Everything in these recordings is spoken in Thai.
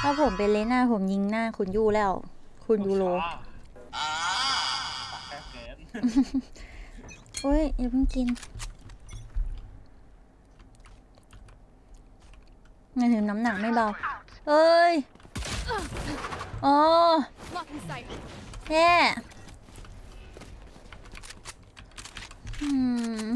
ถ้าผมเป็นเลน่าผมยิงหน้าคุณยูแล้ว คุณยูโรอ่าปากแคบเกินโอ้ยอย่าเพิ่งกินหมายถึงน้ำหนักไม่เบา เอ้ยอ๋อ Blocking sight. แย่อืม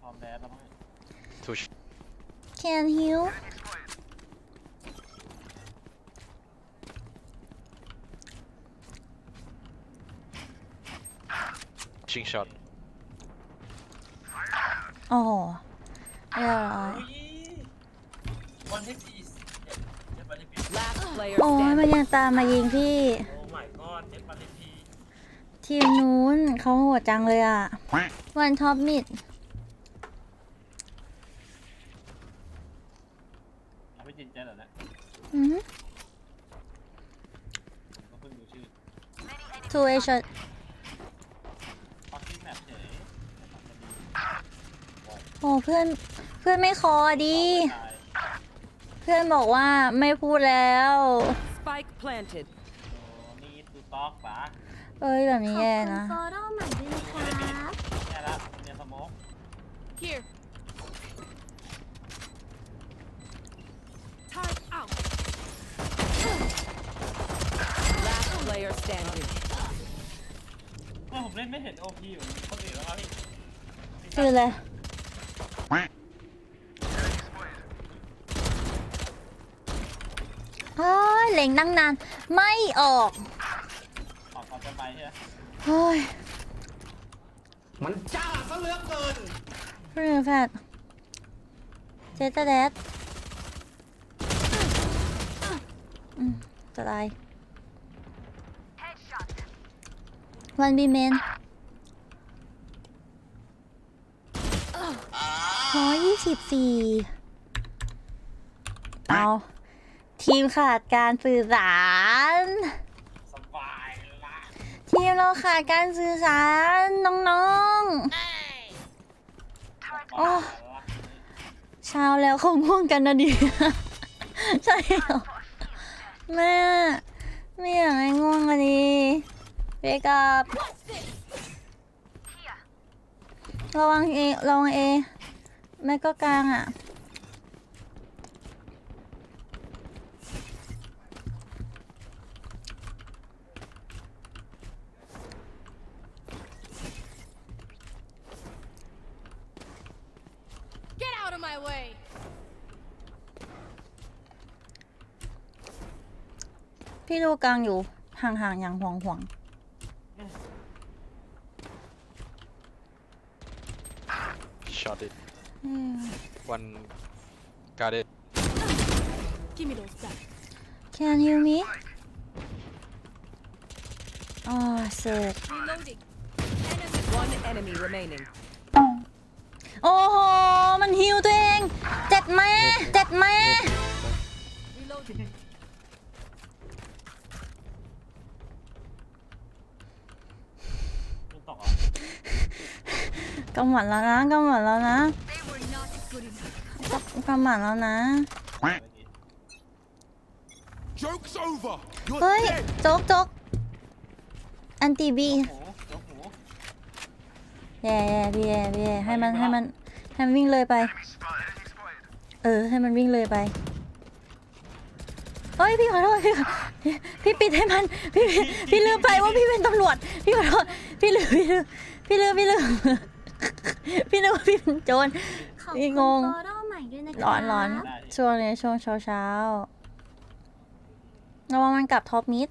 พร้ อมแดดแล้วมั้ง Tush. can heal Pushing shot. โอ้โหเรียบร้อยอุ้ยวันที่ปีเจ็ดวันที่ปี Last player โอ้ยมัน standing. ยังตามมายิงพี่ โอ้ my god เจ็ดวันที่ปีทีมนู้นเขาโหดจังเลยอะ วันท็อปมิด เอาไปจินเจ็ดเหรอเนี่ยอือก็เพิ่งดูชื่อทูเอช็อต ฟ็อกซี่แมปเฉย โอ้ เพื่อนเพื่อนไม่คอดีตายเพื่อนบอกว่าไม่พูดแล้ว Spike planted. โอ้นี่ตูต็อกปะเอ้ยแบบนี้แย่นะโฟโต้ใหม่ด้วยนะครับแย่ละเนียสโมก Here. Time out. Last player standing. เมื่อผมเล่นไม่เห็นโอพีอยู่คนอื่นแล้วครับพี่คือเลยเฮ้ย เล็งตั้งนาน ไม่ออกออกความจะไปใช่ไหมเฮ้ยมันจ้าซะเหลือเกินเรื่องแฟดเจตแดดอืมจะตายวันบีเมนร้อยยี่สิบสี่เอา ทีมขาดการสื่อสาร สบายละทีมเราขาดการสื่อสารน้องๆโอ้เช้าแล้วเขาง่วงกันนะดิ ใช่เหรอแม่ไม่อยากให้ง่วงอะดิเบกับระวังเอระวังเอแม่ก็กลางอะ Get out of my way. พี่ดูกลางอยู่ห่างๆอย่างห่วงห่วง Shot it. ๆอืม One got it. Give me those back. Can you hear me อ๋อเสร็จ Reloading. One enemy remaining. โอ้โห มันฮิวตัวเอง เจ็ดแม่เจ็ดแม่ Reloading. มันตกเหรอกำหมัดแล้วนะกำหมัดแล้วนะ They were not good enough. กำหมัดแล้วนะเมื่อกี้ Joke's over You're เฮ้ย dead โจ๊กโจ๊กอันตีบีโอ้โหยกหูแย่แย่พี่แย่พี่แย่ให้มันให้มัน ให้มันวิ่งเลยไป เออ ให้มันวิ่งเลยไปเฮ้ยพี่ขอโทษพี่ขอพี่พี่ปิดให้มันพี่พี่พี่ลืมไปว่าพี่เป็นตำรวจ พี่ขอโทษพี่ลืมพี่ลืมพี่ลืมพี่ลืมพี่นึกว่าพี่เป็นโจร ขอบพี่คุณงง โฟโต้ใหม่ด้วยนะครับร้อนร้อนช่วงนี้ช่วงเช้าเช้าๆระวังมันกลับท็อปมิด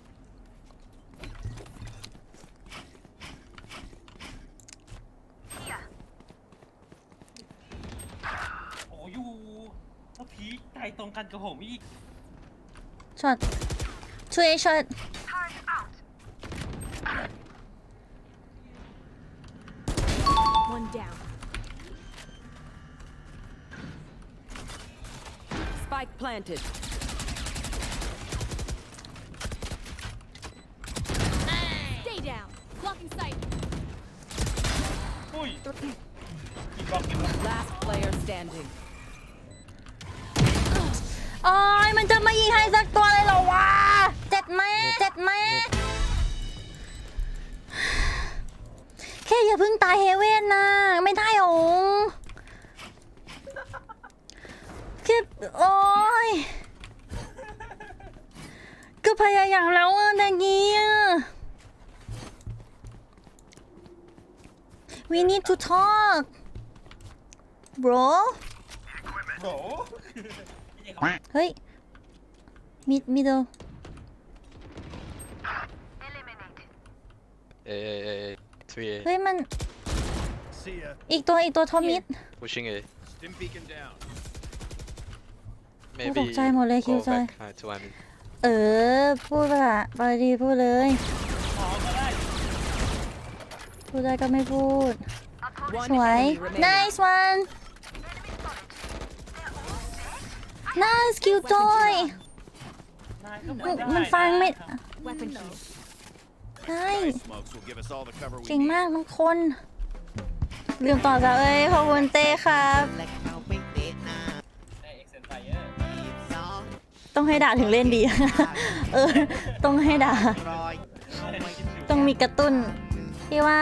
ใจตรงกันกับผมอีก ช็อตช่วยช็อต One down. Spike planted. Stay down. Blocking sight. อุ้ยกี่บล็อกกี่บล็อก Last player standing. โอ้ยมันจะมายิงให้สักตัวเลยเหรอวะ เจ็ดแม่เจ็ดแม่แค่อย่าเพิ่งตายเฮเว่นนะ ไม่ได้หรอคือโอ้ยก็พยายามแล้วอะแต่กี้ We need to talk bro โห เฮ้ย มิดมิดเดิล A, A, A, A. Three A. เฮ้ยมัน See ya. อีกตัวอีกตัวทอมมิด Pushing A. Stim beacon down. Maybe. ตกใจหมดเลย go คิวใจ back uh, to Amin. เออ พูดไปละไปดีพูดเลยอ๋อก็ได้พูดได้ก็ไม่พูด One สวย enemy remaining. nice one น่ายก็มันได้มันฟังไม่ Weapon here. ได้ Smokes will give us all the cover we เก่ง need. มากทุกคน ลืมต่อจ้ะเอ้ยขอบคุณเต้ครับได้เอ็กเซนไฟเออร์ต้องให้ด่าถึงเล่นดี เออ ต้องให้ด่าต้องมีกระตุ้นพี่ว่า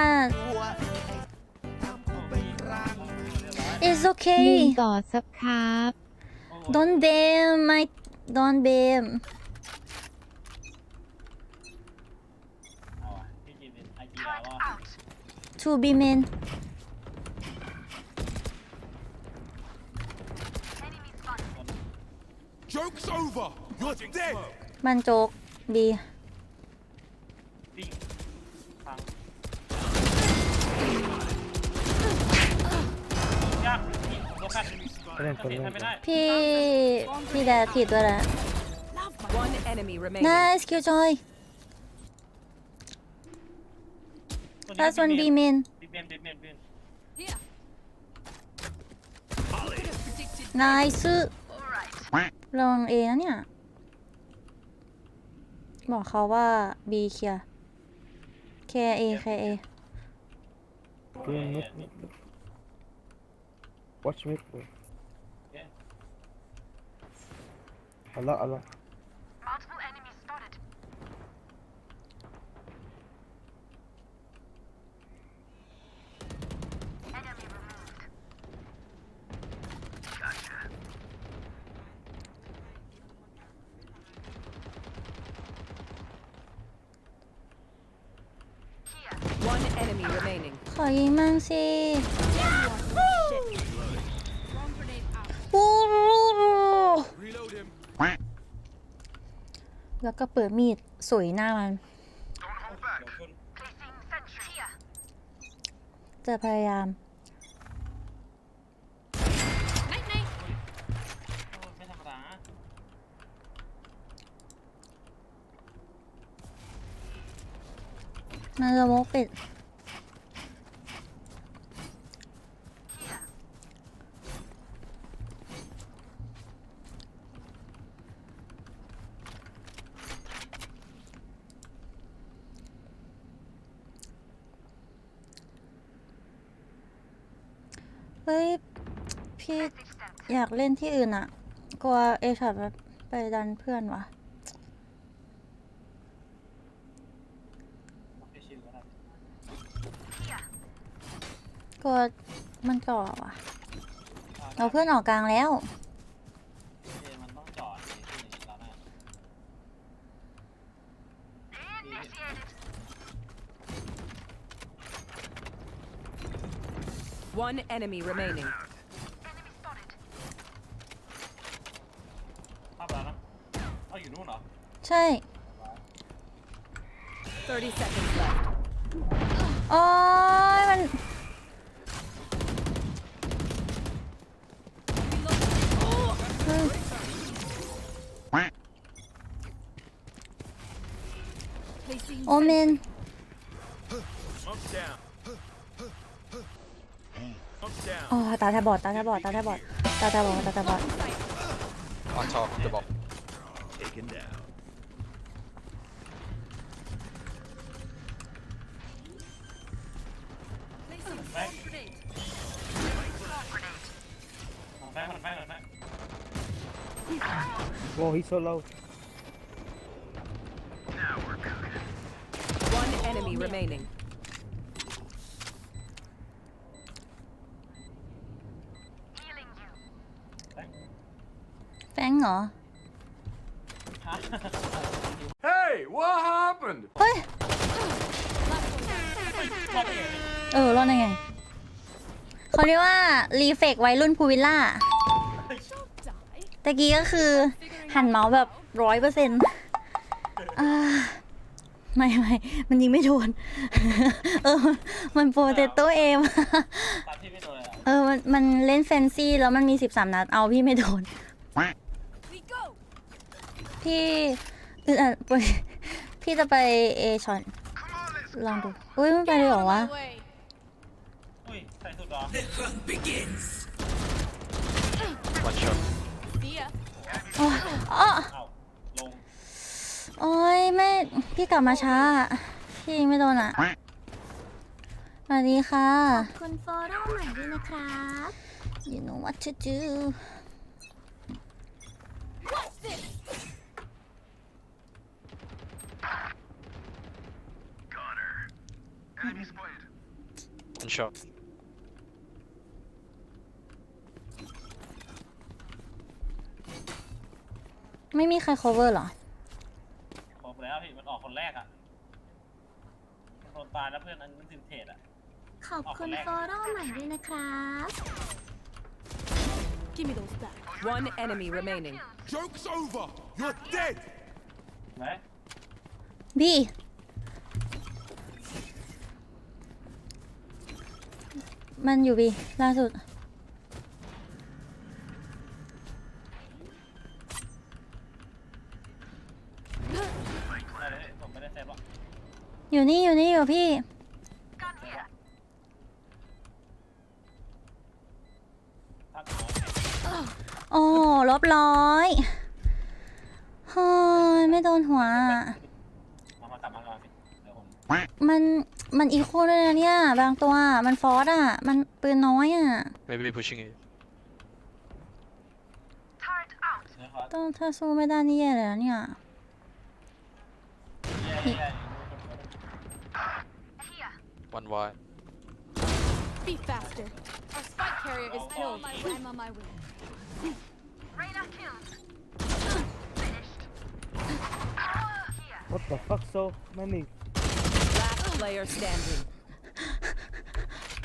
it's ลื okay มต่อสักครับ don't blame my don't blame เอาอ่ะพี่กินไอจีแล้วว่า to be men Joke's over. You're dead. มันโจก B วิ่ง จะเห็นไม่ได้พี่ พี่แดดผิดด้วยแหละ One enemy remaining. nice kill joy last one B men บิ๊กเบนบิ๊กเบนบิ๊ก Here. nice ลอง A นะเนี่ย บอกเขาว่า B เคลียร์ K A K A Green mid, mid, mid. Watch mid. bro. Yeah. Allah, Allah. One enemy remaining. ขอยิงมั่งสิ Wrong แล้วก็เปิดมีดสวยหน้ามัน จะพยายาม ไม่ธรรมดามันจะวกปิด ฮ้ย พี่อยากเล่นที่อื่นอะกลัวเอช็อตไปดันเพื่อนวะกลัวมันจ่อวะเราเพื่อนออกกลางแล้ว เจมันต้องจอดในที่นี้แล้วนะ One enemy remaining. ภาพแล้วนะเอาอยู่นู่นเหรอใช่ 30 seconds left. โอ้ยมัน Placing โอเมน ตาแทบบอดตาแทบบอดตาแทบบอดตาแทบบอดตาแทบบอด On top, the bomb. Taken down. placing Back. swarm grenade. หลังแม่งหลังแม่งหลังแม่ง Whoa, he's so low. One enemy remaining. เหรอ Hey, what happened? เฮ้ย เออรอดได้ไง เขาเรียกว่า รีเฟกวัยรุ่นพูวิลล่าตะกี้ก็คือ หันเมาส์แบบร้อยเปอร์เซ็นต์ไม่ไม่มันยิงไม่โดน เออ มันโปรเตโตเอม ตามที่ไม่โดนเลยเหรอ เออมันมันเล่นแฟนซี่แล้วมันมีสิบสามนัด เอาพี่ไม่โดน We go. พี่อึดอัดไปพี่จะไปเอชอน ลองดู อุ้ยไม่ไปเลยเหรอวะ My way. อุ้ยใส่สุดเหรอ One shot. See ya. โอ้อ้อเอ้าลงโอ้ยไม่ พี่กลับมาช้า พี่ยิงไม่โดนอะ สวัสดีค่ะ คุณโฟโร่ใหม่ด้วยนะครับ you know what to do What's this? One shot. ไม่มีใคร cover เหรอบอกแล้วพี่มันออกคนแรกอะมันโดนตายแล้วเพื่อนอันนั้นซินเทสอะ ขอบคุณโฟโร่ใหม่ด้วยนะครับ Give me those back. One enemy remaining. Joke's over. You're dead. ไหมบี้ มันอยู่บีล่าสุดได้เลยผมไม่ได้เซฟหรอกอยู่นี่อยู่นี่อยู่พี่พักหัวโอ้ลบร้อยเฮ้ยไม่โดนหัวอะมามากลับมาก่อนพี่เดี๋ยวผมมัน มันอีโคด้วยนะเนี่ย บางตัวอะมันฟอสอะ มันปืนน้อยอะ Maybe pushing it. เดี๋ยวขอต้องถ้าสู้ไม่ได้นี่แย่เลยนะเนี่ยแย่แย่ One wide. Be faster. Our spike carrier is killed. I'm on my way. What the fuck, so many? Last player standing.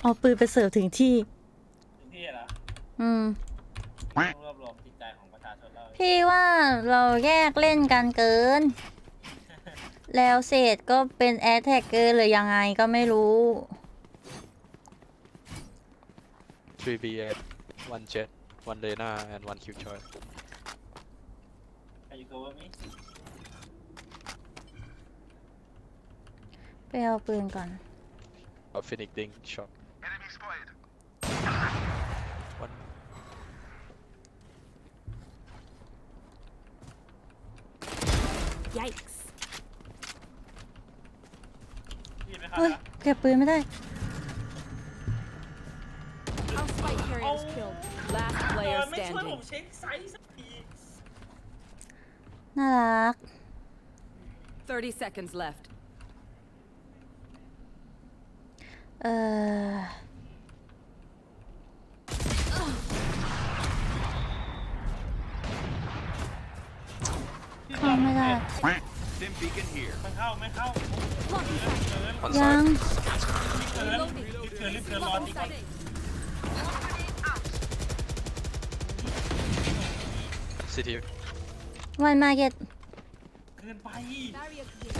เอาปืนไปเสิร์ฟถึงที่ถึงที่แล้วอืมต้องรวบรวมจิตใจของประชาชนแล้วพี่ว่าเราแยกเล่นกันเกิน แล้วเศษก็เป็นแอร์แท็กเกอร์หรือยังไงก็ไม่รู้ Three B A. One jet. One Lena and one Killjoy. ใครอยู่โกว่ามิ ไปเอาปืนก่อน A Phoenix Ding shot. One. Yikes. พี่ไม่เข้าเฮ้ยนะเก็บปืนไม่ได้ Our spike carrier is killed. Last เอ player อไม่ช่วยผ standing. มเช็คไซส์สักทีน่ารัก 30 seconds left. เออเข้าไม่ได้ Dim beacon here. ไม่เข้าไม่เข้า One ยัง side. เกินรีบเกินรีบเกินรอดีก่อน Sit here. วันมาเก็ตเกินไป Barrier clear.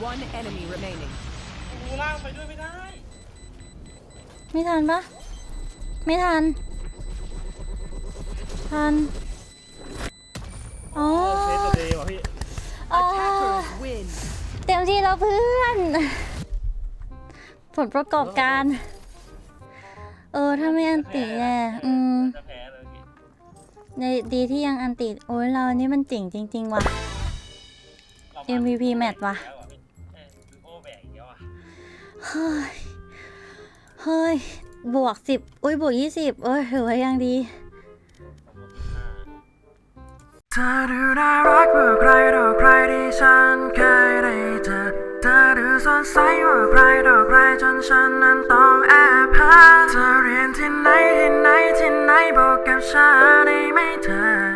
One enemy remaining. กูล่างไปด้วยไม่ได้ ไม่ทันปะไม่ทัน ทัน อ๋อเฟสเดย์ว่ะพี่ อ๋อ Attackers win. เต็มที่แล้วเพื่อน ผลประกอบการ เออ ถ้าไม่อันติแย่อืม จะแพ้เลยพี่ในดีที่ยังอันติ โอ้ยเรานี่มันเจ๋งจริง ๆ ว่ะ เรามา MVP แมตช์ว่ะ แล้วอพี่ เฮ้ย เฮ้ย บวกสิบอุ้ยบวกยี่สิบเอ้ยถือว่ายังดี เธอดูน่ารักกว่าใครต่อใครที่ฉันเคยได้เจอเธอดูสดใสกว่าใครต่อใครจนฉันนั้นต้องแอบหาเธอเรียนที่ไหนที่ไหนที่ไหนบอกกับฉันได้ไหมเธอ